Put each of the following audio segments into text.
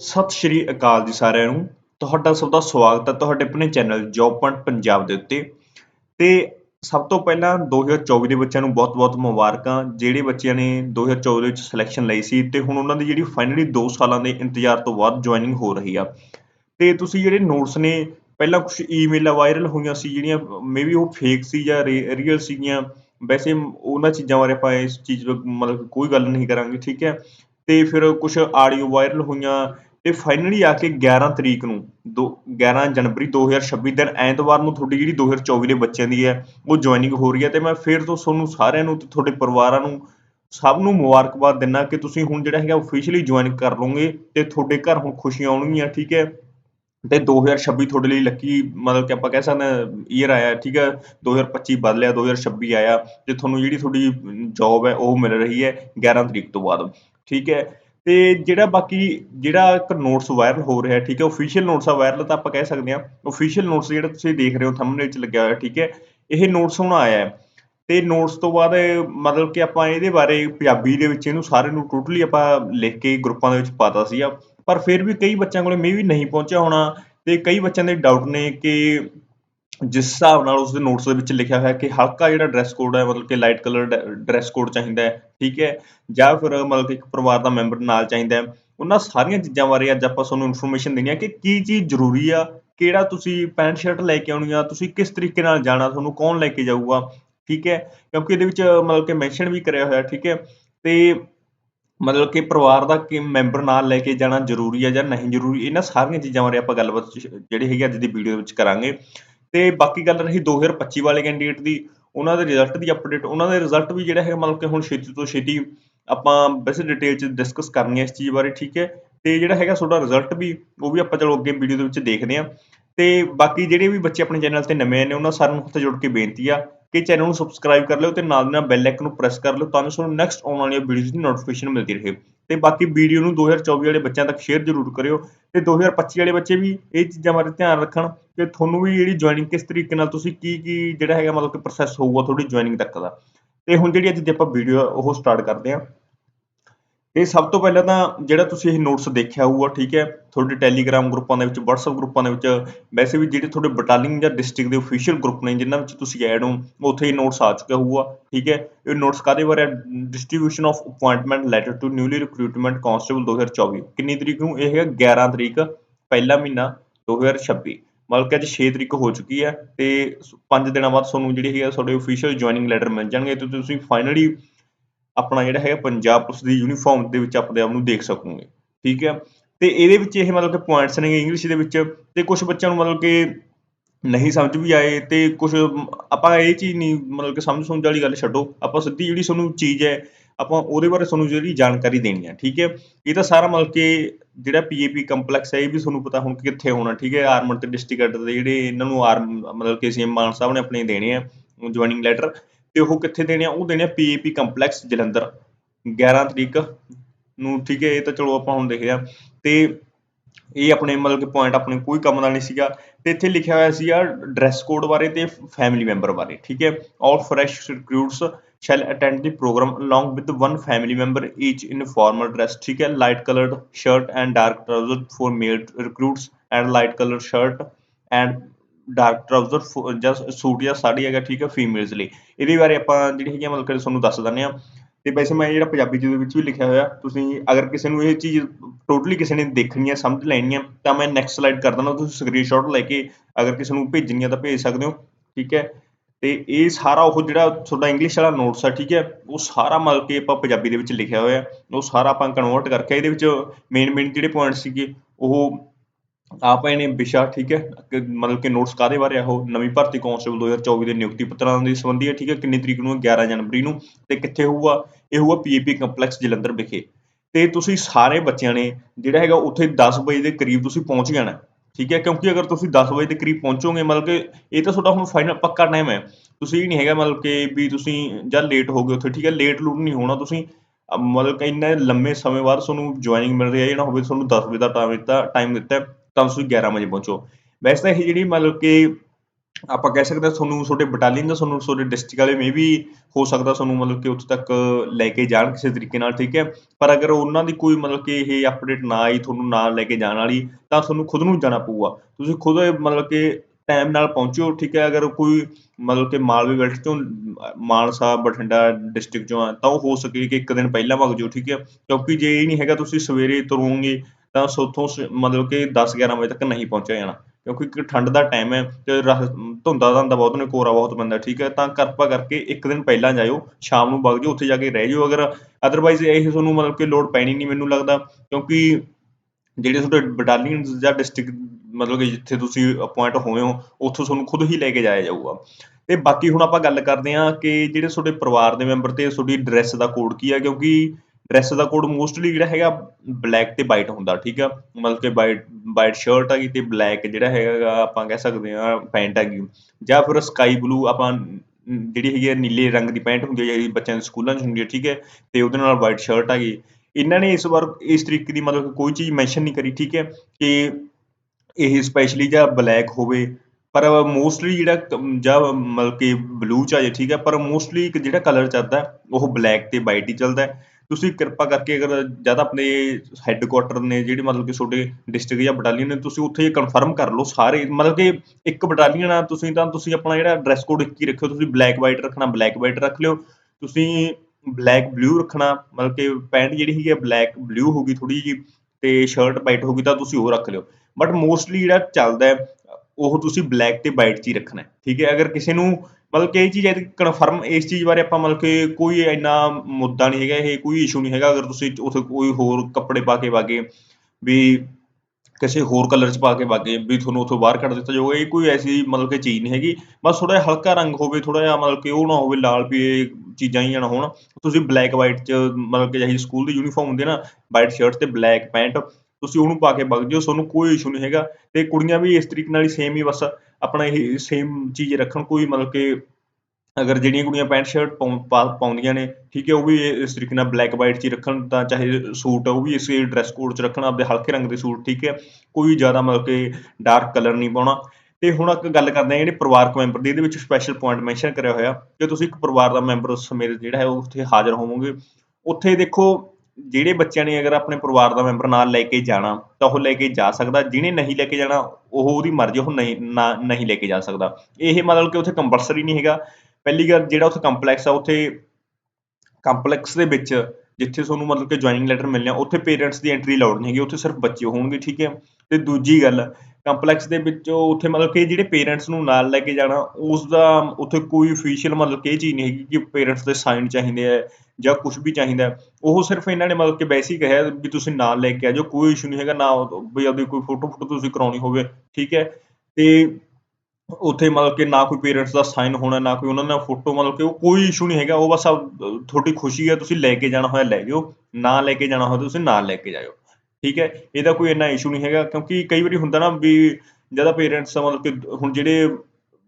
ਸਤਿ ਸ਼੍ਰੀ ਅਕਾਲ ਜੀ ਸਾਰਿਆਂ ਨੂੰ। ਤੁਹਾਡਾ ਸਭ ਦਾ ਸਵਾਗਤ ਹੈ ਤੁਹਾਡੇ ਆਪਣੇ ਚੈਨਲ ਜੌਬ ਪੁਆਇੰਟ ਪੰਜਾਬ ਦੇ ਉੱਤੇ। ਤੇ ਸਭ ਤੋਂ ਪਹਿਲਾਂ 2024 ਦੇ ਬੱਚਿਆਂ ਨੂੰ ਬਹੁਤ-ਬਹੁਤ ਮੁਬਾਰਕਾਂ, ਜਿਹੜੇ ਬੱਚਿਆਂ ਨੇ 2024 ਵਿੱਚ ਸਿਲੈਕਸ਼ਨ ਲਈ ਸੀ ਤੇ ਹੁਣ ਉਹਨਾਂ ਦੀ ਜਿਹੜੀ ਫਾਈਨਲੀ 2 ਸਾਲਾਂ ਦੇ ਇੰਤਜ਼ਾਰ ਤੋਂ ਬਾਅਦ ਜੁਆਇਨਿੰਗ ਹੋ ਰਹੀ ਆ। ਤੇ ਤੁਸੀਂ ਜਿਹੜੇ ਨੋਟਸ ਨੇ, ਪਹਿਲਾਂ ਕੁਝ ਈਮੇਲਾਂ ਵਾਇਰਲ ਹੋਈਆਂ ਸੀ, ਜਿਹੜੀਆਂ ਮੇਬੀ ਉਹ ਫੇਕ ਸੀ ਜਾਂ ਰੀਅਲ ਸੀਗੀਆਂ। ਵੈਸੇ ਉਹਨਾਂ ਚੀਜ਼ਾਂ ਬਾਰੇ ਆਪਾਂ ਇਸ ਚੀਜ਼ ਮਤਲਬ ਕੋਈ ਗੱਲ ਨਹੀਂ ਕਰਾਂਗੇ, ਠੀਕ ਹੈ। ਤੇ ਫਿਰ ਕੁਝ ਆਡੀਓ ਵਾਇਰਲ ਹੋਈਆਂ ਤੇ ਫਾਈਨਲੀ ਆ ਕੇ 11 ਤਰੀਕ ਨੂੰ 11 ਜਨਵਰੀ 2026 ਦਿਨ ਐਤਵਾਰ ਨੂੰ ਤੁਹਾਡੀ ਜਿਹੜੀ 2024 ਦੇ ਬੱਚਿਆਂ ਦੀ ਹੈ, ਉਹ ਜੁਆਇਨਿੰਗ ਹੋ ਰਹੀ ਹੈ ਤੇ ਮੈਂ ਫਿਰ ਤੋਂ ਤੁਹਾਨੂੰ ਸਾਰਿਆਂ ਨੂੰ ਤੇ ਤੁਹਾਡੇ ਪਰਿਵਾਰਾਂ ਨੂੰ ਸਭ ਨੂੰ ਮੁਬਾਰਕਬਾਦ ਦਿੰਦਾ ਕਿ ਤੁਸੀਂ ਹੁਣ ਜਿਹੜਾ ਹੈਗਾ ਅਫੀਸ਼ੀਅਲੀ ਜੁਆਇਨ ਕਰ ਲਓਗੇ ਤੇ ਤੁਹਾਡੇ ਘਰ ਹੁਣ ਖੁਸ਼ੀਆਂ ਆਉਣਗੀਆਂ, ਠੀਕ ਹੈ? ਤੇ 2026 ਤੁਹਾਡੇ ਲਈ ਲੱਕੀ ਮਤਲਬ ਕਿ ਆਪਾਂ ਕਹਿ ਸਕਦੇ ਹਾਂ ਈਅਰ ਆਇਆ, ਠੀਕ ਹੈ? 2025 ਬਦਲਿਆ 2026 ਆਇਆ ਤੇ ਤੁਹਾਨੂੰ ਜਿਹੜੀ ਤੁਹਾਡੀ ਜੌਬ ਹੈ ਉਹ ਮਿਲ ਰਹੀ ਹੈ 11 ਤਰੀਕ ਤੋਂ ਬਾਅਦ, ਠੀਕ ਹੈ? ਤੇ ਜਿਹੜਾ ਬਾਕੀ ਜਿਹੜਾ ਇੱਕ ਨੋਟਸ ਵਾਇਰਲ ਹੋ ਰਿਹਾ, ਠੀਕ ਹੈ ਅਫੀਸ਼ੀਅਲ ਨੋਟਸ ਆ ਵਾਇਰਲ ਤਾਂ ਆਪਾਂ ਕਹਿ ਸਕਦੇ ਹਾਂ ਅਫੀਸ਼ੀਅਲ ਨੋਟਸ ਜਿਹੜਾ ਤੁਸੀਂ ਦੇਖ ਰਹੇ ਹੋ ਥੰਬਨੇਲ ਵਿੱਚ ਲੱਗਿਆ ਹੋਇਆ, ਠੀਕ ਹੈ, ਇਹ ਨੋਟਸ ਹੁਣ ਆਇਆ ਹੈ। ਤੇ ਨੋਟਸ ਤੋਂ ਬਾਅਦ ਮਤਲਬ ਕਿ ਆਪਾਂ ਇਹਦੇ ਬਾਰੇ ਪੰਜਾਬੀ ਦੇ ਵਿੱਚ ਇਹਨੂੰ ਸਾਰੇ ਨੂੰ ਟੋਟਲੀ ਆਪਾਂ ਲਿਖ ਕੇ ਗਰੁੱਪਾਂ ਦੇ ਵਿੱਚ ਪਾਤਾ ਸੀਗਾ। ਪਰ ਫਿਰ ਵੀ ਕਈ ਬੱਚਿਆਂ ਕੋਲੇ ਵੀ ਨਹੀਂ ਪਹੁੰਚਿਆ ਹੋਣਾ ਤੇ ਕਈ ਬੱਚਿਆਂ ਦੇ ਡਾਊਟ ਨੇ ਕਿ ਜਿਸ ਹਿਸਾਬ ਨਾਲ ਉਸਦੇ ਨੋਟਸ ਦੇ ਵਿੱਚ ਲਿਖਿਆ ਹੋਇਆ ਕਿ ਹਲਕਾ ਜਿਹੜਾ ਡਰੈਸ ਕੋਡ ਹੈ, ਮਤਲਬ ਕਿ ਲਾਈਟ ਕਲਰ ਡਰੈਸ ਕੋਡ ਚਾਹੀਦਾ ਹੈ, ਠੀਕ ਹੈ? ਜਾਂ ਫਿਰ ਮਤਲਬ ਕਿ ਇੱਕ ਪਰਿਵਾਰ ਦਾ ਮੈਂਬਰ ਨਾਲ ਚਾਹੀਦਾ ਹੈ। ਉਹਨਾਂ ਸਾਰੀਆਂ ਚੀਜ਼ਾਂ ਬਾਰੇ ਅੱਜ ਆਪਾਂ ਤੁਹਾਨੂੰ ਇਨਫੋਰਮੇਸ਼ਨ ਦੇਣੀ ਹੈ ਕਿ ਕੀ ਚੀਜ਼ ਜ਼ਰੂਰੀ ਆ, ਕਿਹੜਾ ਤੁਸੀਂ ਪੈਂਟ ਸ਼ਰਟ ਲੈ ਕੇ ਆਉਣੀ ਆ, ਤੁਸੀਂ ਕਿਸ ਤਰੀਕੇ ਨਾਲ ਜਾਣਾ, ਤੁਹਾਨੂੰ ਕੌਣ ਲੈ ਕੇ ਜਾਊਗਾ, ਠੀਕ ਹੈ? ਕਿਉਂਕਿ ਇਹਦੇ ਵਿੱਚ ਮਤਲਬ ਕਿ ਮੈਂਸ਼ਨ ਵੀ ਕਰਿਆ ਹੋਇਆ, ਠੀਕ ਹੈ? ਤੇ ਮਤਲਬ ਕਿ ਪਰਿਵਾਰ ਦਾ ਕਿ ਮੈਂਬਰ ਨਾਲ ਲੈ ਕੇ ਜਾਣਾ ਜ਼ਰੂਰੀ ਹੈ ਜਾਂ ਨਹੀਂ ਜ਼ਰੂਰੀ, ਇਹਨਾਂ ਸਾਰੀਆਂ ਚੀਜ਼ਾਂ ਬਾਰੇ ਆਪਾਂ ਗੱਲਬਾਤ ਜਿਹੜੀ ਹੈਗੀ ਅੱਜ ਦੀ ਵੀਡੀਓ ਦੇ ਵਿੱਚ ਕਰਾਂਗੇ। ਤੇ ਬਾਕੀ ਗੱਲ ਰਹੀ 2025 ਵਾਲੇ ਕੈਂਡੀਡੇਟ ਦੀ, ਉਹਨਾਂ ਦੇ ਰਿਜ਼ਲਟ ਦੀ ਅਪਡੇਟ ਉਹਨਾਂ ਦੇ ਰਿਜ਼ਲਟ ਵੀ ਜਿਹੜਾ ਹੈ ਮਤਲਬ ਕਿ ਹੁਣ ਛੇਤੀ ਤੋਂ ਛੇਤੀ ਆਪਾਂ ਵੈਸੇ ਡਿਟੇਲ ਚ ਡਿਸਕਸ ਕਰਨੀ ਹੈ ਇਸ ਚੀਜ਼ ਬਾਰੇ, ਠੀਕ ਹੈ? ਤੇ ਜਿਹੜਾ ਹੈਗਾ ਤੁਹਾਡਾ ਰਿਜ਼ਲਟ ਵੀ, ਉਹ ਵੀ ਆਪਾਂ ਚਲੋ ਅੱਗੇ ਵੀਡੀਓ ਦੇ ਵਿੱਚ ਦੇਖਦੇ ਹਾਂ। ਤੇ ਬਾਕੀ ਜਿਹੜੇ ਵੀ ਬੱਚੇ ਆਪਣੇ ਚੈਨਲ ਤੇ ਨਵੇਂ ਨੇ, ਉਹਨਾਂ ਸਾਰਿਆਂ ਨੂੰ ਹੱਥ ਜੋੜ ਕੇ ਬੇਨਤੀ ਆ ਕਿ ਚੈਨਲ ਨੂੰ ਸਬਸਕ੍ਰਾਈਬ ਕਰ ਲਿਓ ਤੇ ਨਾਲ ਦੀ ਨਾਲ ਬੈਲ ਆਈਕਨ ਨੂੰ ਪ੍ਰੈਸ ਕਰ ਲਿਓ ਤਾਂ ਜੋ ਤੁਹਾਨੂੰ ਨੈਕਸਟ ਆਉਣ ਵਾਲੀਆਂ ਵੀਡੀਓਜ਼ ਦੀ ਨੋਟੀਫਿਕੇਸ਼ਨ ਮਿਲਦੀ ਰਹੇ। ਤੇ ਬਾਕੀ ਵੀਡੀਓ ਨੂੰ 2024 ਵਾਲੇ ਬੱਚਿਆਂ ਤੱਕ ਸ਼ੇਅਰ ਜ਼ਰੂਰ ਕਰਿਓ ਤੇ 2025 ਵਾਲੇ ਬੱਚੇ ਵੀ ਇਹ ਚੀਜ਼ਾਂ ਬਾਰੇ ਧਿਆਨ ਰੱਖਣ ਕਿ ਤੁਹਾਨੂੰ ਵੀ ਜਿਹੜੀ ਜੁਆਇਨਿੰਗ ਕਿਸ ਤਰੀਕੇ ਨਾਲ ਤੁਸੀਂ ਕੀ ਕੀ ਜਿਹੜਾ ਹੈਗਾ ਮਤਲਬ ਕਿ ਪ੍ਰੋਸੈਸ ਹੋਊਗਾ ਤੁਹਾਡੀ ਜੁਆਇਨਿੰਗ ਤੱਕ ਦਾ। ਤੇ ਹੁਣ ਜਿਹੜੀ ਅੱਜ ਦੀ ਆਪਾਂ ਵੀਡੀਓ ਉਹ ਸਟਾਰਟ ਕਰਦੇ ਹਾਂ ਇਹ ਸਭ ਤੋਂ ਪਹਿਲਾਂ ਤਾਂ ਜਿਹੜਾ ਤੁਸੀਂ ਇਹ ਨੋਟਸ ਦੇਖਿਆ ਹੋਊਗਾ, ਠੀਕ ਹੈ, ਤੁਹਾਡੇ ਟੈਲੀਗ੍ਰਾਮ ਗਰੁੱਪਾਂ ਦੇ ਵਿੱਚ, WhatsApp ਗਰੁੱਪਾਂ ਦੇ ਵਿੱਚ, ਵੈਸੇ ਵੀ ਜਿਹੜੇ ਤੁਹਾਡੇ ਬਟਾਲੀਅਨ ਜਾਂ ਡਿਸਟ੍ਰਿਕਟ ਦੇ ਅਫੀਸ਼ੀਅਲ ਗਰੁੱਪ ਨੇ ਜਿਨ੍ਹਾਂ ਵਿੱਚ ਤੁਸੀਂ ਐਡ ਹੋ, ਉੱਥੇ ਇਹ ਨੋਟਸ ਆ ਚੁੱਕਿਆ ਹੋਊਗਾ, ਠੀਕ ਹੈ, ਇਹ ਨੋਟਸ ਕਾਦੇ ਬਾਰੇ distribution of appointment letter to newly recruitment constable 2024 ਕਿੰਨੀ ਤਰੀਕ ਨੂੰ? ਇਹ ਹੈਗਾ 11 ਤਰੀਕ, ਪਹਿਲਾ ਮਹੀਨਾ 2026 ਮਤਲਬ ਕਿ ਅੱਜ 6 ਤਰੀਕ ਹੋ ਚੁੱਕੀ ਹੈ, ਤੇ 5 ਦਿਨਾਂ ਬਾਅਦ ਤੁਹਾਨੂੰ ਜਿਹੜੀ ਹੈਗਾ ਤੁਹਾਡੇ ਅਫੀਸ਼ੀਅਲ ਜੁਆਇਨਿੰਗ ਲੈਟਰ ਮਿਲ ਜਾਣਗੇ, ਤੇ ਤੁਸੀਂ ਫਾਈਨਲੀ ਆਪਣਾ ਜਿਹੜਾ ਹੈਗਾ ਪੰਜਾਬ ਪੁਲਿਸ ਦੀ ਯੂਨੀਫਾਰਮ ਦੇ ਵਿੱਚ ਆਪਣੇ ਆਪ ਨੂੰ ਦੇਖ ਸਕੋਗੇ, ਠੀਕ ਹੈ? ਤੇ ਇਹਦੇ ਵਿੱਚ ਇਹ ਮਤਲਬ ਕਿ ਪੁਆਇੰਟਸ ਨੇ ਇੰਗਲਿਸ਼ ਦੇ ਵਿੱਚ ਤੇ ਕੁਝ ਬੱਚਿਆਂ ਨੂੰ ਮਤਲਬ ਕਿ ਨਹੀਂ ਸਮਝ ਵੀ ਆਏ ਤੇ ਕੁਝ ਆਪਾਂ ਇਹ ਚੀਜ਼ ਨਹੀਂ ਮਤਲਬ ਕਿ ਸਮਝ ਸਮਝ ਵਾਲੀ ਗੱਲ ਛੱਡੋ, ਆਪਾਂ ਸਿੱਧੀ ਜਿਹੜੀ ਤੁਹਾਨੂੰ ਚੀਜ਼ ਹੈ, ਆਪਾਂ ਉਹਦੇ ਬਾਰੇ ਤੁਹਾਨੂੰ ਜਿਹੜੀ ਜਾਣਕਾਰੀ ਦੇਣੀ ਹੈ, ਠੀਕ ਹੈ? ਇਹ ਤਾਂ ਸਾਰਾ ਮਤਲਬ ਕਿ ਜਿਹੜਾ ਪੀਏਪੀ ਕੰਪਲੈਕਸ ਹੈ, ਇਹ ਵੀ ਤੁਹਾਨੂੰ ਪਤਾ ਹੁਣ ਕਿੱਥੇ ਹੋਣਾ, ਠੀਕ ਹੈ? ਆਰਮਡ ਤੇ ਡਿਸਟ੍ਰਿਕਟ ਦੇ ਜਿਹੜੇ ਇਹਨਾਂ ਨੂੰ ਆਰਮ ਮਤਲਬ ਕਿ ਸੀਐਮ ਮਾਨ ਸਾਹਿਬ ਨੇ ਆਪਣੇ ਦੇਣੇ ਆ ਜੁਆਇਨਿੰਗ ਲੈਟਰ ਤੇ ਉਹ ਕਿੱਥੇ ਦੇਣੇ ਆ? ਉਹ ਦੇਣੇ ਆ ਪੀਏਪੀ ਕੰਪਲੈਕਸ ਜਲੰਧਰ। 11 ਤਰੀਕ ਨੂੰ, ਠੀਕ ਹੈ, ਇਹ ਤਾਂ ਚਲੋ ਆਪਾਂ ਹੁਣ ਦੇਖਿਆ ਤੇ ਇਹ ਆਪਣੇ ਮਤਲਬ ਕਿ ਪੁਆਇੰਟ ਆਪਣੇ ਕੋਈ ਕੰਮ ਦਾ ਨਹੀਂ ਸੀਗਾ। ਤੇ ਇੱਥੇ ਲਿਖਿਆ ਹੋਇਆ ਸੀ ਡਰੈਸ ਕੋਡ ਬਾਰੇ ਤੇ ਫੈਮਿਲੀ ਮੈਂਬਰ ਬਾਰੇ, ਠੀਕ ਹੈ? All fresh recruits shall attend the program along with one family member each in formal dress ਠੀਕ ਹੈ? Light coloured shirt and dark trouser for male recruits and light coloured shirt and dark trouser ਜਾਂ suit ਜਾਂ ਸਾੜੀ ਹੈਗਾ, ਠੀਕ ਹੈ females ਲਈ। ਇਹਦੇ ਬਾਰੇ ਆਪਾਂ ਜਿਹੜੀ ਹੈਗੀ ਮਤਲਬ ਕਿ ਤੁਹਾਨੂੰ ਦੱਸ ਦਿੰਦੇ ਆ ਤੇ ਵੈਸੇ ਮੈਂ ਜਿਹੜਾ ਪੰਜਾਬੀ ਦੇ ਵਿੱਚ ਵੀ ਲਿਖਿਆ ਹੋਇਆ, ਤੁਸੀਂ ਅਗਰ ਕਿਸੇ ਨੂੰ ਇਹ ਚੀਜ਼ ਟੋਟਲੀ ਕਿਸੇ ਨੇ ਦੇਖਣੀ ਹੈ, ਸਮਝ ਲੈਣੀ ਹੈ, ਤਾਂ ਮੈਂ ਨੈਕਸਟ ਸਲਾਈਡ ਕਰ ਦਿੰਦਾ, ਤੁਸੀਂ ਸਕਰੀਨਸ਼ਾਟ ਲੈ ਕੇ ਅਗਰ ਕਿਸੇ ਨੂੰ ਭੇਜਣੀ ਹੈ ਤਾਂ ਭੇਜ ਸਕਦੇ ਹੋ, ਠੀਕ ਹੈ। ਤੇ ਇਹ ਸਾਰਾ ਉਹ ਜਿਹੜਾ ਤੁਹਾਡਾ ਇੰਗਲਿਸ਼ ਵਾਲਾ ਨੋਟਸ ਆ, ਠੀਕ ਹੈ, ਉਹ ਸਾਰਾ ਮਤਲਬ ਕਿ ਆਪਾਂ ਪੰਜਾਬੀ ਦੇ ਵਿੱਚ ਲਿਖਿਆ ਹੋਇਆ, ਉਹ ਸਾਰਾ ਆਪਾਂ ਕਨਵਰਟ ਕਰਕੇ ਇਹਦੇ ਵਿੱਚ ਮੇਨ ਮੇਨ ਜਿਹੜੇ ਪੁਆਇੰਟ ਸੀਗੇ, ਉਹ ਆਪ ਨੇ ਵਿਸ਼ਾ, ਠੀਕ ਹੈ ਮਤਲਬ ਕਿ ਨੋਟਸ ਕਾਦੇ ਬਾਰੇ ਆ ਉਹ? ਨਵੀਂ ਭਰਤੀ ਕਾਂਸਟੇਬਲ 2024 ਦੇ ਨਿਯੁਕਤੀ ਪੱਤਰਾਂ ਦੇ ਸੰਬੰਧੀ ਹੈ, ਠੀਕ ਹੈ, ਕਿੰਨੀ ਤਰੀਕ ਨੂੰ 11 ਜਨਵਰੀ ਨੂੰ। ਤੇ ਕਿੱਥੇ ਹੋਊਗਾ? ਇਹ ਹੋਊਗਾ ਪੀਏਪੀ ਕੰਪਲੈਕਸ ਜਲੰਧਰ ਵਿਖੇ। ਤੇ ਤੁਸੀਂ ਸਾਰੇ ਬੱਚਿਆਂ ਨੇ ਜਿਹੜਾ ਹੈਗਾ ਉੱਥੇ 10 ਵਜੇ ਦੇ ਕਰੀਬ ਤੁਸੀਂ ਪਹੁੰਚ ਜਾਣਾ, ਠੀਕ ਹੈ, ਕਿਉਂਕਿ ਅਗਰ ਤੁਸੀਂ 10 ਵਜੇ ਦੇ ਕਰੀਬ ਪਹੁੰਚੋਗੇ, ਮਤਲਬ ਕਿ ਇਹ ਤਾਂ ਤੁਹਾਡਾ ਹੁਣ ਫਾਈਨਲ ਪੱਕਾ ਟਾਈਮ ਹੈ। ਤੁਸੀਂ ਨਹੀਂ ਹੈਗਾ ਮਤਲਬ ਕਿ ਵੀ ਤੁਸੀਂ ਜਾਂ ਲੇਟ ਹੋ ਗਏ ਉੱਥੇ, ਠੀਕ ਹੈ ਲੇਟ ਲੂਟ ਨਹੀਂ ਹੋਣਾ ਤੁਸੀਂ। ਮਤਲਬ ਕਿ ਇੰਨੇ ਲੰਮੇ ਸਮੇਂ ਬਾਅਦ ਤੁਹਾਨੂੰ ਜੁਆਇਨਿੰਗ ਮਿਲ ਰਹੀ ਹੈ ਜਿਹੜਾ ਹੋਵੇ ਤੁਹਾਨੂੰ 10 ਵਜੇ ਦਾ ਟਾਈਮ ਦਿੱਤਾ ਟਾਈਮ ਦਿੱਤਾ ਤਾਂ ਤੁਸੀਂ 11 ਵਜੇ ਪਹੁੰਚੋ। ਵੈਸੇ ਤਾਂ ਇਹ ਜਿਹੜੀ ਮਤਲਬ ਕਿ ਆਪਾਂ ਕਹਿ ਸਕਦੇ ਹਾਂ ਤੁਹਾਨੂੰ ਤੁਹਾਡੇ ਬਟਾਲੀਅਨ ਦਾ ਤੁਹਾਨੂੰ ਤੁਹਾਡੇ ਡਿਸਟ੍ਰਿਕਟ ਵਾਲੇ ਮੇ ਵੀ ਹੋ ਸਕਦਾ ਤੁਹਾਨੂੰ ਮਤਲਬ ਕਿ ਉੱਥੇ ਤੱਕ ਲੈ ਕੇ ਜਾਣ ਕਿਸੇ ਤਰੀਕੇ ਨਾਲ, ਠੀਕ ਹੈ? ਪਰ ਅਗਰ ਉਹਨਾਂ ਦੀ ਕੋਈ ਮਤਲਬ ਕਿ ਇਹ ਅਪਡੇਟ ਨਾ ਆਈ, ਤੁਹਾਨੂੰ ਨਾਲ ਲੈ ਕੇ ਜਾਣ ਵਾਲੀ, ਤਾਂ ਤੁਹਾਨੂੰ ਖੁਦ ਨੂੰ ਜਾਣਾ ਪਊਗਾ। ਤੁਸੀਂ ਖੁਦ ਮਤਲਬ ਕਿ ਟਾਈਮ ਨਾਲ ਪਹੁੰਚੋ, ਠੀਕ ਹੈ? ਅਗਰ ਕੋਈ ਮਤਲਬ ਕਿ ਮਾਲਵੇ ਬੈਲਟ ਚੋਂ, ਮਾਨਸਾ, ਬਠਿੰਡਾ ਡਿਸਟ੍ਰਿਕਟ ਚੋਂ ਆ, ਤਾਂ ਉਹ ਹੋ ਸਕੇ ਕਿ ਇੱਕ ਦਿਨ ਪਹਿਲਾਂ ਵਗ ਜਾਓ, ਠੀਕ ਹੈ? ਕਿਉਂਕਿ ਜੇ ਇਹ ਨਹੀਂ ਹੈਗਾ, ਤੁਸੀਂ ਸਵੇਰੇ ਤੁਰੋਗੇ ਤਾਂ ਉੱਥੋਂ ਮਤਲਬ ਕਿ 10 11 ਵਜੇ ਤੱਕ ਨਹੀਂ ਪਹੁੰਚਿਆ ਜਾਣਾ। ਕਿਉਂਕਿ ਠੰਡ ਦਾ ਟਾਈਮ ਹੈ ਤੇ ਰਹ- ਧੰਦਾ ਬਹੁਤ ਨੇ, ਕੋਰਾ ਬਹੁਤ ਪੈਂਦਾ, ਠੀਕ ਹੈ? ਤਾਂ ਕਿਰਪਾ ਕਰਕੇ ਇੱਕ ਦਿਨ ਪਹਿਲਾਂ ਜਾਇਓ, ਸ਼ਾਮ ਨੂੰ ਵਗ ਜਾਓ ਉੱਥੇ ਜਾ ਕੇ ਰਹਿ ਜਾਓ ਅਗਰ ਅਦਰਵਾਈਜ਼ ਇਹ ਤੁਹਾਨੂੰ ਮਤਲਬ ਕਿ ਲੋਡ ਪੈਣੀ ਨਹੀਂ ਮੈਨੂੰ ਲੱਗਦਾ, ਕਿਉਂਕਿ ਜਿਹੜੇ ਤੁਹਾਡੇ ਬਟਾਲੀਅਨ ਜਾਂ ਡਿਸਟ੍ਰਿਕਟ ਮਤਲਬ ਕਿ ਜਿੱਥੇ ਤੁਸੀਂ ਅਪੁਆਇੰਟ ਹੋਏ ਹੋ, ਉੱਥੋਂ ਤੁਹਾਨੂੰ ਖੁਦ ਹੀ ਲੈ ਕੇ ਜਾਇਆ ਜਾਊਗਾ। ਤੇ ਬਾਕੀ ਹੁਣ ਆਪਾਂ ਗੱਲ ਕਰਦੇ ਹਾਂ ਕਿ ਜਿਹੜੇ ਤੁਹਾਡੇ ਪਰਿਵਾਰ ਦੇ ਮੈਂਬਰ ਤੇ ਤੁਹਾਡੀ ਡਰੈਸ ਦਾ ਕੋਡ ਕੀ ਹੈ? ਕਿਉਂਕਿ ਡਰੈਸ ਦਾ ਕੋਡ ਮੋਸਟਲੀ ਜਿਹੜਾ ਹੈਗਾ ਬਲੈਕ ਤੇ ਵਾਈਟ ਹੁੰਦਾ, ਠੀਕ ਆ? ਮਤਲਬ ਕਿ ਵਾਈਟ ਵਾਈਟ ਸ਼ਰਟ ਹੈਗੀ ਤੇ ਬਲੈਕ ਜਿਹੜਾ ਹੈਗਾ ਆਪਾਂ ਕਹਿ ਸਕਦੇ ਹਾਂ ਪੈਂਟ ਹੈਗੀ ਜਾਂ ਫਿਰ ਸਕਾਈ ਬਲੂ ਆਪਾਂ ਜਿਹੜੀ ਹੈਗੀ ਆ ਨੀਲੇ ਰੰਗ ਦੀ ਪੈਂਟ ਹੁੰਦੀ ਹੈ ਜਿਹੜੀ ਬੱਚਿਆਂ ਦੇ ਸਕੂਲਾਂ 'ਚ ਹੁੰਦੀ ਹੈ ਠੀਕ ਹੈ ਤੇ ਉਹਦੇ ਨਾਲ ਵਾਈਟ ਸ਼ਰਟ ਹੈਗੀ ਇਹਨਾਂ ਨੇ ਇਸ ਵਾਰ ਇਸ ਤਰੀਕੇ ਦੀ ਮਤਲਬ ਕੋਈ ਚੀਜ਼ ਮੈਂਸ਼ਨ ਨਹੀਂ ਕਰੀ, ਠੀਕ ਹੈ ਕਿ ਇਹ ਸਪੈਸ਼ਲੀ ਜਾਂ ਬਲੈਕ ਹੋਵੇ, ਪਰ ਮੋਸਟਲੀ ਜਿਹੜਾ ਜਾਂ ਮਤਲਬ ਕਿ ਬਲੂ ਚ ਆ ਜਾਏ ਠੀਕ ਹੈ ਪਰ ਮੋਸਟਲੀ ਜਿਹੜਾ ਕਲਰ ਚੱਲਦਾ, ਉਹ ਬਲੈਕ ਤੇ ਵਾਈਟ ਹੀ ਚੱਲਦਾ। ਤੁਸੀਂ ਕਿਰਪਾ ਕਰਕੇ ਅਗਰ ਜਦ ਆਪਣੇ ਹੈੱਡਕੁਆਟਰ ਨੇ ਜਿਹੜੇ ਮਤਲਬ ਕਿ ਤੁਹਾਡੇ ਡਿਸਟ੍ਰਿਕਟ ਜਾਂ ਬਟਾਲੀਅਨ ਨੇ, ਤੁਸੀਂ ਉੱਥੇ ਕਨਫਰਮ ਕਰ ਲਓ ਸਾਰੇ। ਮਤਲਬ ਕਿ ਇੱਕ ਬਟਾਲੀਅਨ ਆ, ਤੁਸੀਂ ਤਾਂ ਤੁਸੀਂ ਆਪਣਾ ਜਿਹੜਾ ਡਰੈਸ ਕੋਡ ਇੱਕ ਹੀ ਰੱਖਿਓ, ਤੁਸੀਂ ਬਲੈਕ ਵਾਈਟ ਰੱਖਣਾ ਬਲੈਕ ਵਾਈਟ ਰੱਖ ਲਿਓ। ਤੁਸੀਂ ਬਲੈਕ ਬਲੂ ਰੱਖਣਾ, ਮਤਲਬ ਕਿ ਪੈਂਟ ਜਿਹੜੀ ਹੈਗੀ ਹੈ ਬਲੈਕ ਬਲੂ ਹੋਗੀ ਥੋੜੀ ਜਿਹੀ, ਤੇ ਸ਼ਰਟ ਵਾਈਟ ਹੋਗੀ ਤਾਂ ਤੁਸੀਂ ਉਹ ਰੱਖ ਲਿਓ। ਬਟ ਮੋਸਟਲੀ ਜਿਹੜਾ ਚੱਲਦਾ ਉਹ ਤੁਸੀਂ ਬਲੈਕ ਤੇ ਵਾਈਟ 'ਚ ਹੀ ਰੱਖਣਾ ਹੈ, ਠੀਕ ਹੈ? ਅਗਰ ਕਿਸੇ ਨੂੰ ਮਤਲਬ ਕਿ ਇਹ ਚੀਜ਼ ਕਨਫਰਮ ਇਸ ਚੀਜ਼ ਬਾਰੇ ਆਪਾਂ ਮਤਲਬ ਕਿ ਕੋਈ ਇੰਨਾ ਮੁੱਦਾ ਨਹੀਂ ਹੈਗਾ, ਇਹ ਕੋਈ ਇਸ਼ੂ ਨਹੀਂ ਹੈਗਾ। ਅਗਰ ਤੁਸੀਂ ਉੱਥੇ ਕੋਈ ਹੋਰ ਕੱਪੜੇ ਪਾ ਕੇ ਵਾਗੇ, ਵੀ ਕਿਸੇ ਹੋਰ ਕਲਰ 'ਚ ਪਾ ਕੇ ਵਾਗੇ, ਵੀ ਤੁਹਾਨੂੰ ਉੱਥੋਂ ਬਾਹਰ ਕੱਢ ਦਿੱਤਾ ਜਾਊਗਾ, ਇਹ ਕੋਈ ਐਸੀ ਮਤਲਬ ਕਿ ਚੀਜ਼ ਨਹੀਂ ਹੈਗੀ। ਬਸ ਥੋੜਾ ਜਿਹਾ ਹਲਕਾ ਰੰਗ ਹੋਵੇ ਥੋੜਾ ਜਿਹਾ ਮਤਲਬ ਕਿ ਉਹ ਨਾ ਹੋਵੇ ਲਾਲ ਪੀਲੇ ਚੀਜ਼ਾਂ ਹੀ ਨਾ ਹੋਣ। ਤੁਸੀਂ ਬਲੈਕ ਵਾਈਟ 'ਚ ਮਤਲਬ ਕਿ ਜਿਹੀ ਸਕੂਲ ਦੀ ਯੂਨੀਫਾਰਮ ਹੁੰਦੀ ਹੈ ਨਾ ਵਾਈਟ ਸ਼ਰਟ ਤੇ ਬਲੈਕ ਪੈਂਟ ਤੁਸੀਂ ਉਹਨੂੰ ਪਾ ਕੇ ਵਗ ਜਾਓ, ਤੁਹਾਨੂੰ ਕੋਈ ਇਸ਼ੂ ਨਹੀਂ ਹੈਗਾ। ਤੇ ਕੁੜੀਆਂ ਵੀ ਇਸ ਤਰੀਕੇ ਨਾਲ ਹੀ ਸੇਮ ਹੀ ਬਸ ਆਪਣਾ ਇਹ ਸੇਮ ਚੀਜ਼ ਰੱਖਣ, ਕੋਈ ਮਤਲਬ ਕਿ ਅਗਰ ਜਿਹੜੀਆਂ ਕੁੜੀਆਂ ਪੈਂਟ ਸ਼ਰਟ ਪਾਉਂਦੀਆਂ ਨੇ, ਠੀਕ ਹੈ, ਉਹ ਵੀ ਇਸ ਤਰੀਕੇ ਨਾਲ ਬਲੈਕ ਵਾਈਟ 'ਚ ਰੱਖਣ, ਤਾਂ ਚਾਹੇ ਸੂਟ ਆ, ਉਹ ਵੀ ਇਸੇ ਡਰੈਸ ਕੋਡ 'ਚ ਰੱਖਣ, ਆਪਦੇ ਹਲਕੇ ਰੰਗ ਦੇ ਸੂਟ, ਠੀਕ ਹੈ। ਕੋਈ ਜ਼ਿਆਦਾ ਮਤਲਬ ਕਿ ਡਾਰਕ ਕਲਰ ਨਹੀਂ ਪਾਉਣਾ। ਤੇ ਹੁਣ ਇੱਕ ਗੱਲ ਕਰਦੇ ਹਾਂ ਜਿਹੜੇ ਪਰਿਵਾਰਕ ਮੈਂਬਰ ਦੀ, ਇਹਦੇ ਵਿੱਚ ਸਪੈਸ਼ਲ ਪੁਆਇੰਟ ਮੈਂਸ਼ਨ ਕਰਿਆ ਹੋਇਆ ਕਿ ਤੁਸੀਂ ਇੱਕ ਪਰਿਵਾਰ ਦਾ ਮੈਂਬਰ ਸਮੇਤ ਜਿਹੜਾ ਹੈ ਉਹ ਉੱਥੇ ਹਾਜ਼ਰ ਹੋਵੋਗੇ। ਉੱਥੇ ਦੇਖੋ ਜਿਹੜੇ ਬੱਚਿਆਂ ਨੇ ਅਗਰ ਆਪਣੇ ਪਰਿਵਾਰ ਦਾ ਮੈਂਬਰ ਨਾਲ ਲੈ ਕੇ ਜਾਣਾ, ਤਾਂ ਉਹ ਲੈ ਕੇ ਜਾ ਸਕਦਾ। ਜਿਹਨੇ ਨਹੀਂ ਲੈ ਕੇ ਜਾਣਾ, ਉਹ ਉਹਦੀ ਮਰਜ਼ੀ ਉਹ ਨਹੀਂ, ਨਾ, ਨਹੀਂ ਲੈ ਕੇ ਜਾ ਸਕਦਾ। ਇਹ ਮਤਲਬ ਕਿ ਉੱਥੇ ਕੰਪਲਸਰੀ ਨਹੀਂ ਹੈਗਾ। ਪਹਿਲੀ ਗੱਲ ਜਿਹੜਾ ਉੱਥੇ ਕੰਪਲੈਕਸ ਆ, ਉੱਥੇ ਕੰਪਲੈਕਸ ਦੇ ਵਿੱਚ ਜਿੱਥੇ ਤੁਹਾਨੂੰ ਮਤਲਬ ਕਿ ਜੁਆਇਨਿੰਗ ਲੈਟਰ ਮਿਲਣੇ ਆ, ਉੱਥੇ ਪੇਰੈਂਟਸ ਦੀ ਐਂਟਰੀ ਅਲਾਉਡ ਨਹੀਂ ਹੈਗੀ, ਉੱਥੇ ਸਿਰਫ ਬੱਚੇ ਹੋਣਗੇ, ਠੀਕ ਹੈ। ਤੇ ਦੂਜੀ ਗੱਲ ਕੰਪਲੈਕਸ ਦੇ ਵਿੱਚ ਉੱਥੇ ਮਤਲਬ ਕਿ ਜਿਹੜੇ ਪੇਰੈਂਟਸ ਨੂੰ ਨਾਲ ਲੈ ਕੇ ਜਾਣਾ, ਉਸ ਦਾ ਉੱਥੇ ਕੋਈ ਅਫੀਸ਼ੀਅਲ ਮਤਲਬ ਕਿ ਇਹ ਚੀਜ਼ ਨਹੀਂ ਹੈਗੀ ਕਿ ਪੇਰੈਂਟਸ ਦੇ ਸਾਈਨ ਚਾਹੀਦੇ ਆ ਜਾਂ ਕੁਝ ਵੀ ਚਾਹੀਦਾ। ਉਹ ਸਿਰਫ ਇਹਨਾਂ ਨੇ ਮਤਲਬ ਕਿ ਵੈਸੇ ਹੈ ਵੀ ਤੁਸੀਂ ਨਾਲ ਲੈ ਕੇ ਆ ਜਾਓ, ਕੋਈ ਇਸ਼ੂ ਨਹੀਂ ਹੈਗਾ, ਨਾ ਵੀ ਆਪਦੀ ਕੋਈ ਫੋਟੋ ਫੋਟੋ ਤੁਸੀਂ ਕਰਾਉਣੀ ਹੋਵੇ, ਠੀਕ ਹੈ। ਤੇ ਉੱਥੇ ਮਤਲਬ ਕਿ ਨਾ ਕੋਈ ਪੇਰੈਂਟਸ ਦਾ ਸਾਈਨ ਹੋਣਾ, ਨਾ ਕੋਈ ਉਹਨਾਂ ਨਾਲ ਫੋਟੋ ਮਤਲਬ ਕਿ ਉਹ ਕੋਈ ਇਸ਼ੂ ਨਹੀਂ ਹੈਗਾ, ਉਹ ਬਸ ਤੁਹਾਡੀ ਖੁਸ਼ੀ ਹੈ, ਤੁਸੀਂ ਲੈ ਕੇ ਜਾਣਾ ਹੋਇਆ ਲੈ ਜਾਓ, ਨਾ ਲੈ ਕੇ ਜਾਣਾ ਹੋਇਆ ਤੁਸੀਂ ਨਾਲ ਲੈ ਕੇ ਜਾਇਓ। ਠੀਕ ਹੈ, ਇਹਦਾ ਕੋਈ ਇੰਨਾ ਇਸ਼ੂ ਨਹੀਂ ਹੈਗਾ, ਕਿਉਂਕਿ ਕਈ ਵਾਰੀ ਹੁੰਦਾ ਨਾ ਵੀ ਜ਼ਿਆਦਾ ਪੇਰੈਂਟਸ ਮਤਲਬ ਕਿ ਹੁਣ ਜਿਹੜੇ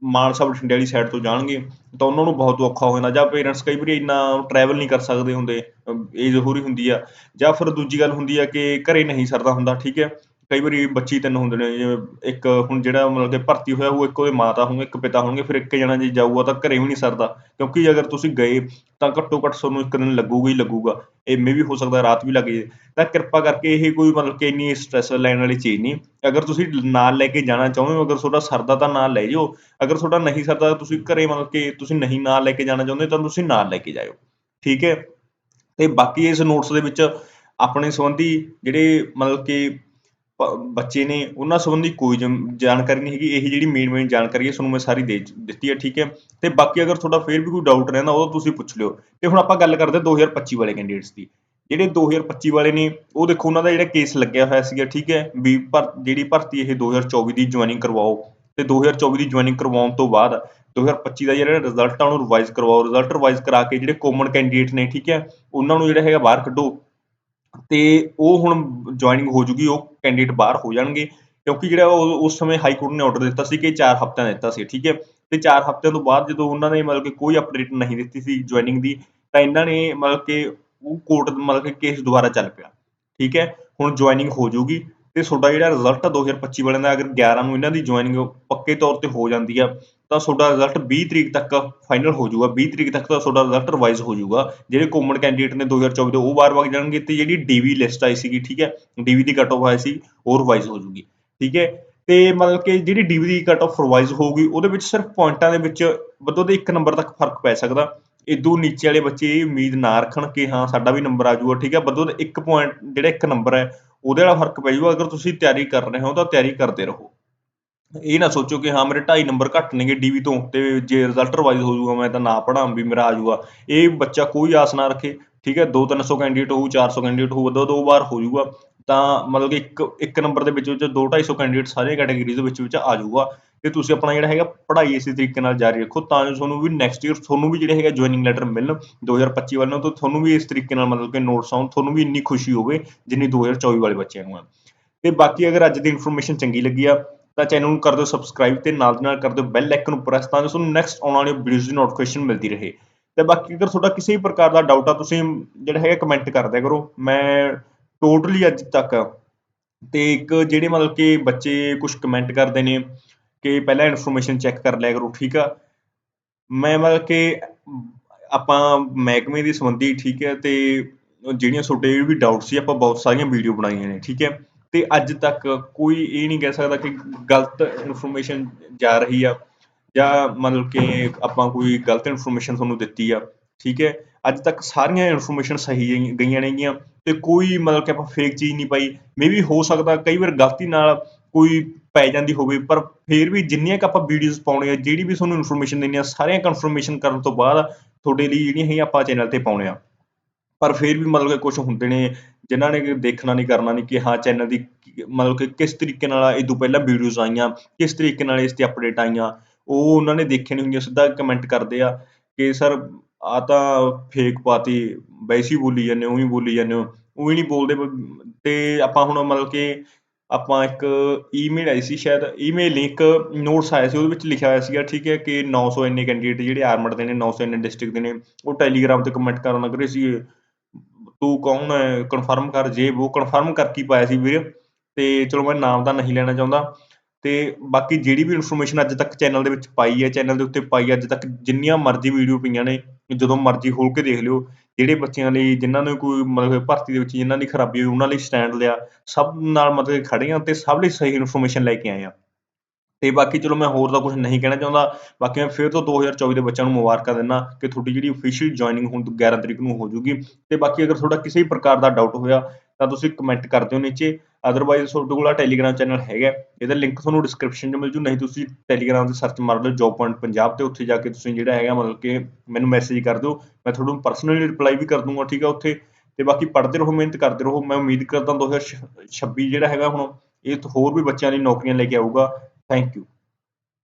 ਮਾਨਸਾ ਬਠਿੰਡੇ ਵਾਲੀ ਸਾਈਡ ਤੋਂ ਜਾਣਗੇ, ਤਾਂ ਉਹਨਾਂ ਨੂੰ ਬਹੁਤ ਔਖਾ ਹੋ ਜਾਂਦਾ, ਜਾਂ ਪੇਰੈਂਟਸ ਕਈ ਵਾਰੀ ਇੰਨਾ ਟਰੈਵਲ ਨਹੀਂ ਕਰ ਸਕਦੇ ਹੁੰਦੇ ਏਜ ਹੋਰੀ ਹੁੰਦੀ ਆ, ਜਾਂ ਫਿਰ ਦੂਜੀ ਗੱਲ ਹੁੰਦੀ ਆ ਕਿ ਘਰੇ ਨਹੀਂ ਸਰਦਾ ਹੁੰਦਾ, ਠੀਕ ਹੈ। ਕਈ ਵਾਰੀ ਬੱਚੀ ਤਿੰਨ ਹੁੰਦੇ ਨੇ, ਜਿਵੇਂ ਇੱਕ ਹੁਣ ਜਿਹੜਾ ਮਤਲਬ ਕਿ ਭਰਤੀ ਹੋਇਆ, ਉਹ ਇੱਕ ਉਹਦੇ ਮਾਤਾ ਹੋਣਗੇ, ਇੱਕ ਪਿਤਾ ਹੋਣਗੇ, ਫਿਰ ਇੱਕ ਜਣਾ ਜੇ ਜਾਊਗਾ ਤਾਂ ਘਰੇ ਵੀ ਨਹੀਂ ਸਰਦਾ। ਕਿਉਂਕਿ ਅਗਰ ਤੁਸੀਂ ਗਏ ਤਾਂ ਘੱਟੋ ਘੱਟ ਤੁਹਾਨੂੰ ਇੱਕ ਦਿਨ ਲੱਗੂਗਾ ਹੀ ਲੱਗੂਗਾ। ਇਹ ਮੇ ਵੀ ਹੋ ਸਕਦਾ ਰਾਤ ਵੀ ਲੱਗ ਜੇ ਤਾਂ ਕਿਰਪਾ ਕਰਕੇ ਇਹ ਕੋਈ ਮਤਲਬ ਕਿ ਇੰਨੀ ਸਟ੍ਰੈਸ ਲੈਣ ਵਾਲੀ ਚੀਜ਼ ਨਹੀਂ। ਅਗਰ ਤੁਸੀਂ ਨਾਲ ਲੈ ਕੇ ਜਾਣਾ ਚਾਹੁੰਦੇ ਹੋ, ਅਗਰ ਤੁਹਾਡਾ ਸਰਦਾ ਤਾਂ ਨਾਲ ਲੈ ਜਾਓ। ਅਗਰ ਤੁਹਾਡਾ ਨਹੀਂ ਸਰਦਾ ਤੁਸੀਂ ਘਰੇ ਮਤਲਬ ਕਿ ਤੁਸੀਂ ਨਹੀਂ ਨਾਲ ਲੈ ਕੇ ਜਾਣਾ ਚਾਹੁੰਦੇ, ਤਾਂ ਤੁਸੀਂ ਨਾਲ ਲੈ ਕੇ ਜਾਇਓ। ਠੀਕ ਹੈ? ਤੇ ਬਾਕੀ ਇਸ ਨੋਟਸ ਦੇ ਵਿੱਚ ਆਪਣੇ ਸੰਬੰਧੀ ਜਿਹੜੇ ਮਤਲਬ ਕਿ ਬੱਚੇ ਨੇ ਉਹਨਾਂ ਸੰਬੰਧੀ ਕੋਈ ਜਮ- ਜਾਣਕਾਰੀ ਨਹੀਂ ਹੈਗੀ, ਇਹ ਜਿਹੜੀ ਮੇਨ ਮੇਨ ਜਾਣਕਾਰੀ ਹੈ, ਤੁਹਾਨੂੰ ਮੈਂ ਸਾਰੀ ਦੇ ਦਿੱਤੀ ਹੈ, ਠੀਕ ਹੈ? ਤੇ ਬਾਕੀ ਅਗਰ ਤੁਹਾਡਾ ਫੇਰ ਵੀ ਕੋਈ ਡਾਊਟ ਰਹਿੰਦਾ ਉਹ ਤੁਸੀਂ ਪੁੱਛ ਲਿਓ। ਤੇ ਹੁਣ ਆਪਾਂ ਗੱਲ ਕਰਦੇ ਹਾਂ 2025 ਵਾਲੇ ਕੈਂਡੀਡੇਟਸ ਦੀ। ਜਿਹੜੇ 2025 ਵਾਲੇ ਨੇ, ਉਹ ਦੇਖੋ, ਉਹਨਾਂ ਦਾ ਜਿਹੜਾ ਕੇਸ ਲੱਗਿਆ ਹੋਇਆ ਸੀਗਾ, ਠੀਕ ਹੈ? ਵੀ ਭਰ, ਜਿਹੜੀ ਭਰਤੀ ਇਹ 2024 ਦੀ ਜੁਆਇਨਿੰਗ ਕਰਵਾਓ। ਤੇ 2024 ਦੀ ਜੁਆਇਨਿੰਗ ਕਰਵਾਉਣ ਤੋਂ ਬਾਅਦ 2025 ਦਾ ਜਿਹੜਾ ਰਿਜ਼ਲਟ ਆ, ਉਹਨੂੰ ਰਿਵਾਈਜ਼ ਕਰਵਾਓ। ਰਿਜ਼ਲਟ ਰਿਵਾਈਜ਼ ਕਰਾ ਕੇ ਜਿਹੜੇ ਕਾਮਨ ਕੈਂਡੀਡੇਟ ਨੇ, ਠੀਕ ਹੈ? ਉਹਨਾਂ ਨੂੰ ਜਿਹੜਾ ਹੈਗਾ ਬਾਹਰ ਕੱਢੋ। ਤੇ ਉਹ ਹੁਣ ਜੁਆਇਨਿੰਗ ਹੋ ਜੂਗੀ, ਉਹ ਕੈਂਡੀਡੇਟ ਬਾਹਰ ਹੋ ਜਾਣਗੇ, ਕਿਉਂਕਿ ਜਿਹੜਾ ਉਹ, ਉਸ ਸਮੇਂ ਹਾਈ ਕੋਰਟ ਨੇ ਆਰਡਰ ਦਿੱਤਾ ਸੀ ਕਿ 4 ਹਫ਼ਤਿਆਂ ਦਾ ਦਿੱਤਾ ਸੀ, ਠੀਕ ਹੈ? ਤੇ 4 ਹਫ਼ਤਿਆਂ ਤੋਂ ਬਾਅਦ ਜਦੋਂ ਉਹਨਾਂ ਨੇ ਮਤਲਬ ਕਿ ਕੋਈ ਅਪਡੇਟ ਨਹੀਂ ਦਿੱਤੀ ਸੀ ਜੁਆਇਨਿੰਗ ਦੀ, ਤਾਂ ਇਹਨਾਂ ਨੇ ਮਤਲਬ ਕਿ ਉਹ ਕੋਰਟ ਮਤਲਬ ਕਿ ਕੇਸ ਦੁਬਾਰਾ ਚੱਲ ਪਿਆ, ਠੀਕ ਹੈ? ਹੁਣ ਜੁਆਇਨਿੰਗ ਹੋ ਜੂਗੀ ਤੇ ਤੁਹਾਡਾ ਜਿਹੜਾ ਰਿਜ਼ਲਟ ਆ 2025 ਵਾਲਿਆਂ ਦਾ, ਅਗਰ 11 ਨੂੰ ਇਹਨਾਂ ਦੀ ਜੁਆਇਨਿੰਗ ਪੱਕੇ ਤੌਰ ਤੇ ਹੋ ਜਾਂਦੀ ਆ, ਤਾਂ ਤੁਹਾਡਾ ਰਿਜ਼ਲਟ 20 ਤਰੀਕ ਤੱਕ ਫਾਈਨਲ ਹੋ ਜਾਊਗਾ। 20 ਤਰੀਕ ਤੱਕ ਤਾਂ ਤੁਹਾਡਾ ਰਿਜ਼ਲਟ ਰਿਵਾਈਜ਼ ਹੋ ਜਾਊਗਾ। ਜਿਹੜੇ ਕੋਮਨ ਕੈਂਡੀਡੇਟ ਨੇ 2024 ਦੇ, ਉਹ ਬਾਹਰ ਵਗ ਜਾਣਗੇ ਤੇ ਜਿਹੜੀ ਡੀਵੀ ਲਿਸਟ ਆਈ ਸੀਗੀ, ਠੀਕ ਹੈ ਡੀਵੀ ਦੀ ਕਟ ਆਫ ਆਈ ਸੀ, ਉਹ ਰਿਵਾਈਜ਼ ਹੋ ਜਾਊਗੀ। ਠੀਕ ਹੈ, ਤੇ ਮਤਲਬ ਕਿ ਜਿਹੜੀ ਡੀਵੀ ਦੀ ਕਟ ਆਫ ਰਿਵਾਈਜ਼ ਹੋਊਗੀ, ਉਹਦੇ ਵਿੱਚ ਸਿਰਫ ਪੁਆਇੰਟਾਂ ਦੇ ਵਿੱਚ ਵੱਧੋ ਦੇ 1 ਨੰਬਰ ਤੱਕ ਫ਼ਰਕ ਪੈ ਸਕਦਾ। ਇਦੋਂ ਨੀਚੇ ਵਾਲੇ ਬੱਚੇ ਇਹ ਉਮੀਦ ਨਾ ਰੱਖਣ ਕਿ ਹਾਂ, ਸਾਡਾ ਵੀ ਨੰਬਰ ਆ ਜਾਊਗਾ, ਠੀਕ ਹੈ ਵੱਧੋ ਦੇ 1 ਪੁਆਇੰਟ ਜਿਹੜਾ 1 ਨੰਬਰ ਹੈ ਉਹਦੇ ਨਾਲ ਫ਼ਰਕ ਪੈ ਜਾਊਗਾ। ਅਗਰ ਤੁਸੀਂ ਤਿਆਰੀ ਕਰ ਰਹੇ ਹੋ ਤਾਂ ਤਿਆਰੀ ਕਰਦੇ ਰਹੋ। ਇਹ ਨਾ ਸੋਚੋ ਕਿ ਹਾਂ, ਮੇਰੇ 2.5 ਨੰਬਰ ਘੱਟ ਨੇਗੇ ਡੀਵੀ ਤੋਂ, ਤੇ ਜੇ ਰਿਜ਼ਲਟ ਰਿਵਾਈਜ਼ ਹੋ ਜਾਊਗਾ, ਮੈਂ ਤਾਂ ਨਾ ਪੜਾਂ ਵੀ ਮੇਰਾ ਆ ਜਾਊਗਾ। ਇਹ ਬੱਚਾ ਕੋਈ ਆਸ ਨਾ ਰੱਖੇ, ਠੀਕ ਹੈ? 2-300 ਕੈਂਡੀਡੇਟ ਹੋਊ 400 ਕੈਂਡੀਡੇਟ ਹੋਊ, ਦੋ ਦੋ ਵਾਰ ਹੋ ਜਾਊਗਾ, ਤਾਂ ਮਤਲਬ ਕਿ ਇੱਕ ਇੱਕ ਨੰਬਰ ਦੇ ਵਿੱਚ ਵਿੱਚ 2-250 ਕੈਂਡੀਡੇਟ ਸਾਰੀਆਂ ਕੈਟਾਗਰੀਜ਼ ਦੇ ਵਿੱਚ ਵਿੱਚ ਆ ਜਾਊਗਾ। ਤੇ ਤੁਸੀਂ ਆਪਣਾ ਜਿਹੜਾ ਹੈਗਾ ਪੜ੍ਹਾਈ ਇਸੇ ਤਰੀਕੇ ਨਾਲ ਜਾਰੀ ਰੱਖੋ, ਤਾਂ ਜੋ ਤੁਹਾਨੂੰ ਵੀ ਨੈਕਸਟ ਈਅਰ ਤੁਹਾਨੂੰ ਵੀ ਜਿਹੜੇ ਹੈਗਾ ਜੁਆਇਨਿੰਗ ਲੈਟਰ ਮਿਲਣ 2025 ਵੱਲੋਂ ਤੋਂ, ਤੁਹਾਨੂੰ ਵੀ ਇਸ ਤਰੀਕੇ ਨਾਲ ਮਤਲਬ ਕਿ ਨੋਟਸ ਆਉਣ, ਤੁਹਾਨੂੰ ਵੀ ਇੰਨੀ ਖੁਸ਼ੀ ਹੋਵੇ ਜਿੰਨੀ 2024 ਵਾਲੇ ਬੱਚਿਆਂ ਨੂੰ ਆ। ਤੇ ਬਾਕੀ ਅਗਰ ਅੱਜ ਦੀ ਇਨਫੋਰਮੇਸ਼ਨ ਚੰਗੀ ਲੱਗੀ ਆ, ਤਾਂ ਚੈਨਲ ਨੂੰ ਕਰ ਦਿਓ ਸਬਸਕ੍ਰਾਈਬ ਤੇ ਨਾਲ ਦੀ ਨਾਲ ਕਰ ਦਿਓ ਬੈਲ ਆਈਕਨ ਨੂੰ ਪ੍ਰੈਸ ਤਾਂ ਜੋ ਤੁਹਾਨੂੰ ਨੈਕਸਟ ਆਉਣ ਵਾਲੀ ਵੀਡੀਓਜ਼ ਦੀ ਨੋਟੀਫਿਕੇਸ਼ਨ ਮਿਲਦੀ ਰਹੇ। ਤੇ ਬਾਕੀ ਅਗਰ ਤੁਹਾਡਾ ਕਿਸੇ ਵੀ ਪ੍ਰਕਾਰ ਦਾ ਡਾਊਟ ਆ, ਤੁਸੀਂ ਜਿਹੜਾ ਹੈਗਾ ਕਮੈਂਟ ਕਰ ਦਿਆ ਕਰੋ। ਮੈਂ ਟੋਟਲੀ ਅੱਜ ਤੱਕ ਤੇ ਇੱਕ ਜਿਹੜੇ ਮਤਲਬ ਕਿ ਬੱਚੇ ਕੁਝ ਕਮੈਂਟ ਕਰਦੇ ਨੇ ਕਿ ਪਹਿਲਾਂ ਇਨਫੋਰਮੇਸ਼ਨ ਚੈੱਕ ਕਰ ਲਿਆ ਕਰੋ, ਠੀਕ ਆ? ਮੈਂ ਮਤਲਬ ਕਿ ਆਪਾਂ ਮਹਿਕਮੇ ਦੀ ਸੰਬੰਧੀ, ਠੀਕ ਹੈ, ਤੇ ਜਿਹੜੀਆਂ ਤੁਹਾਡੇ ਵੀ ਡਾਊਟ ਸੀ, ਆਪਾਂ ਬਹੁਤ ਸਾਰੀਆਂ ਵੀਡੀਓ ਬਣਾਈਆਂ ਨੇ, ਠੀਕ ਹੈ? ਤੇ ਅੱਜ ਤੱਕ ਕੋਈ ਇਹ ਨਹੀਂ ਕਹਿ ਸਕਦਾ ਕਿ ਗਲਤ ਇਨਫੋਰਮੇਸ਼ਨ ਜਾ ਰਹੀ ਆ, ਜਾਂ ਮਤਲਬ ਕਿ ਆਪਾਂ ਕੋਈ ਗਲਤ ਇਨਫੋਰਮੇਸ਼ਨ ਤੁਹਾਨੂੰ ਦਿੱਤੀ ਆ, ਠੀਕ ਹੈ? ਅੱਜ ਤੱਕ ਸਾਰੀਆਂ ਇਨਫੋਰਮੇਸ਼ਨ ਸਹੀ ਗਈਆਂ ਨੇਗੀਆਂ, ਤੇ ਕੋਈ ਮਤਲਬ ਕਿ ਆਪਾਂ ਫੇਕ ਚੀਜ਼ ਨਹੀਂ ਪਾਈ। ਮੇਬੀ ਹੋ ਸਕਦਾ ਕਈ ਵਾਰ ਗਲਤੀ ਨਾਲ ਕੋਈ ਪੈ ਜਾਂਦੀ ਹੋਵੇ, ਪਰ ਫਿਰ ਵੀ ਜਿੰਨੀਆਂ ਕ ਆਪਾਂ ਵੀਡੀਓਜ਼ ਪਾਉਣੇ ਆ, ਜਿਹੜੀ ਵੀ ਤੁਹਾਨੂੰ ਇਨਫੋਰਮੇਸ਼ਨ ਦੇਣੀ ਆ, ਸਾਰੀਆਂ ਕਨਫਰਮੇਸ਼ਨ ਕਰਨ ਤੋਂ ਬਾਅਦ ਤੁਹਾਡੇ ਲਈ ਜਿਹੜੀਆਂ ਹੈਗੀਆਂ ਆਪਾਂ ਚੈਨਲ ਤੇ ਪਾਉਣੇ ਆ। ਪਰ ਫਿਰ ਵੀ ਮਤਲਬ ਕਿ ਕੁਝ ਹੁੰਦੇ ਨੇ, ਜਿਨ੍ਹਾਂ ਨੇ ਦੇਖਣਾ ਨਹੀਂ ਕਰਨਾ ਨਹੀਂ ਕਿ ਹਾਂ ਚੈਨਲ ਦੀ ਮਤਲਬ ਕਿ ਕਿਸ ਤਰੀਕੇ ਨਾਲ ਇਹ ਤੋਂ ਪਹਿਲਾਂ ਵੀਡੀਓਜ਼ ਆਈਆਂ, ਕਿਸ ਤਰੀਕੇ ਨਾਲ ਇਸ ਤੇ ਅਪਡੇਟ ਆਈਆਂ, ਉਹ ਉਹਨਾਂ ਨੇ ਦੇਖੇ ਨਹੀਂ ਹੁੰਦੀਆਂ ਸਿੱਧਾ ਕਮੈਂਟ ਕਰਦੇ ਆ ਕਿ ਸਰ ਆ ਤਾਂ ਫੇਕ ਪਾਤੀ, ਵੈਸੇ ਬੋਲੀ ਜਾਂਦੇ ਹੋ ਉਹੀ ਬੋਲੀ ਜਾਂਦੇ ਹੋ ਉਹੀ ਨਹੀਂ ਬੋਲਦੇ, ਤੇ ਆਪਾਂ ਹੁਣ ਮਤਲਬ ਕਿ ਆਪਾਂ ਇੱਕ ਈਮੇਲ ਆਈ ਸੀ, ਸ਼ਾਇਦ ਈਮੇਲ ਨਹੀਂ ਇੱਕ ਨੋਟਸ ਆਇਆ ਸੀ, ਉਹਦੇ ਵਿੱਚ ਲਿਖਿਆ ਹੋਇਆ ਸੀਗਾ, ਠੀਕ ਹੈ ਕਿ 900 ਇੰਨੇ ਕੈਂਡੀਡੇਟ ਜਿਹੜੇ ਆਰਮਡ ਦੇ ਨੇ 900 ਇੰਨੇ ਡਿਸਟ੍ਰਿਕਟ ਦੇ ਨੇ, ਉਹ ਟੈਲੀਗ੍ਰਾਮ ਤੇ ਕਮੈਂਟ ਕਰਨ ਲੱਗ ਰਹੇ ਸੀ, ਤੂੰ ਕੌਣ ਹੈ ਕਨਫਰਮ ਕਰ ਜੇ, ਉਹ ਕਨਫਰਮ ਕਰਕੇ ਪਾਇਆ ਸੀ ਵੀਰ? ਤੇ ਚਲੋ ਮੈਂ ਨਾਮ ਤਾਂ ਨਹੀਂ ਲੈਣਾ ਚਾਹੁੰਦਾ, ਤੇ ਬਾਕੀ ਜਿਹੜੀ ਵੀ ਇਨਫੋਰਮੇਸ਼ਨ ਅੱਜ ਤੱਕ ਚੈਨਲ ਦੇ ਵਿੱਚ ਪਾਈ ਹੈ ਚੈਨਲ ਦੇ ਉੱਤੇ ਪਾਈ ਅੱਜ ਤੱਕ ਜਿੰਨੀਆਂ ਮਰਜ਼ੀ ਵੀਡੀਓ ਪਈਆਂ ਨੇ ਜਦੋਂ ਮਰਜ਼ੀ ਖੋਲ ਕੇ ਦੇਖ ਲਿਓ, ਜਿਹੜੇ ਬੱਚਿਆਂ ਲਈ, ਜਿਨ੍ਹਾਂ ਨੇ ਕੋਈ ਮਤਲਬ ਭਰਤੀ ਦੇ ਵਿੱਚ, ਜਿਨ੍ਹਾਂ ਦੀ ਖਰਾਬੀ ਹੋਈ, ਉਹਨਾਂ ਲਈ ਸਟੈਂਡ ਲਿਆ, ਸਭ ਨਾਲ ਮਤਲਬ ਖੜੇ ਹਾਂ ਤੇ ਸਭ ਲਈ ਸਹੀ ਇਨਫੋਰਮੇਸ਼ਨ ਲੈ ਕੇ ਆਏ ਹਾਂ। ਤੇ ਬਾਕੀ ਚਲੋ ਮੈਂ ਹੋਰ ਤਾਂ ਕੁਝ ਨਹੀਂ ਕਹਿਣਾ ਚਾਹੁੰਦਾ, ਬਾਕੀ ਮੈਂ ਫਿਰ ਤੋਂ 2024 ਦੇ ਬੱਚਿਆਂ ਨੂੰ ਮੁਬਾਰਕਾਂ ਦਿੰਦਾ ਕਿ ਤੁਹਾਡੀ ਜਿਹੜੀ ਅਫੀਸ਼ੀਅਲ ਜੁਆਇਨਿੰਗ ਹੁਣ 11 ਤਰੀਕ ਨੂੰ ਹੋ ਜੂਗੀ ਤੇ ਬਾਕੀ ਅਗਰ ਤੁਹਾਡਾ ਕਿਸੇ ਵੀ ਪ੍ਰਕਾਰ ਦਾ ਡਾਊਟ ਹੋਇਆ ਤਾਂ ਤੁਸੀਂ ਕਮੈਂਟ ਕਰ ਦਿਓ ਨੀਚੇ। ਅਦਰਵਾਈਜ਼ ਤੁਹਾਡੇ ਕੋਲ ਆ ਟੈਲੀਗ੍ਰਾਮ ਚੈਨਲ ਹੈਗਾ ਇਹਦਾ ਲਿੰਕ ਤੁਹਾਨੂੰ ਡਿਸਕ੍ਰਿਪਸ਼ਨ 'ਚ ਮਿਲ ਜੂ, ਨਹੀਂ ਤੁਸੀਂ ਟੈਲੀਗ੍ਰਾਮ ਤੇ ਸਰਚ ਮਾਰ ਲਓ ਜੋਬ ਪੁਆਇੰਟ ਪੰਜਾਬ ਤੇ। ਉੱਥੇ ਜਾ ਕੇ ਤੁਸੀਂ ਜਿਹੜਾ ਹੈਗਾ, ਮਤਲਬ ਕਿ ਮੈਨੂੰ ਮੈਸੇਜ ਕਰ ਦਿਓ। ਮੈਂ ਤੁਹਾਨੂੰ ਪਰਸਨਲੀ ਰਿਪਲਾਈ ਵੀ ਕਰ ਦੂੰਗਾ, ਠੀਕ ਆ ਉੱਥੇ। ਤੇ ਬਾਕੀ ਪੜ੍ਹਦੇ ਰਹੋ, ਮਿਹਨਤ ਕਰਦੇ ਰਹੋ। ਮੈਂ ਉਮੀਦ ਕਰਦਾ 2026 ਜਿਹੜਾ ਹੈਗਾ ਹੁਣ, ਇਹ ਹੋਰ ਵੀ ਬੱਚਿਆਂ ਲਈ ਨੌਕਰੀਆਂ ਲੈ ਕੇ ਆਊਗਾ। Thank you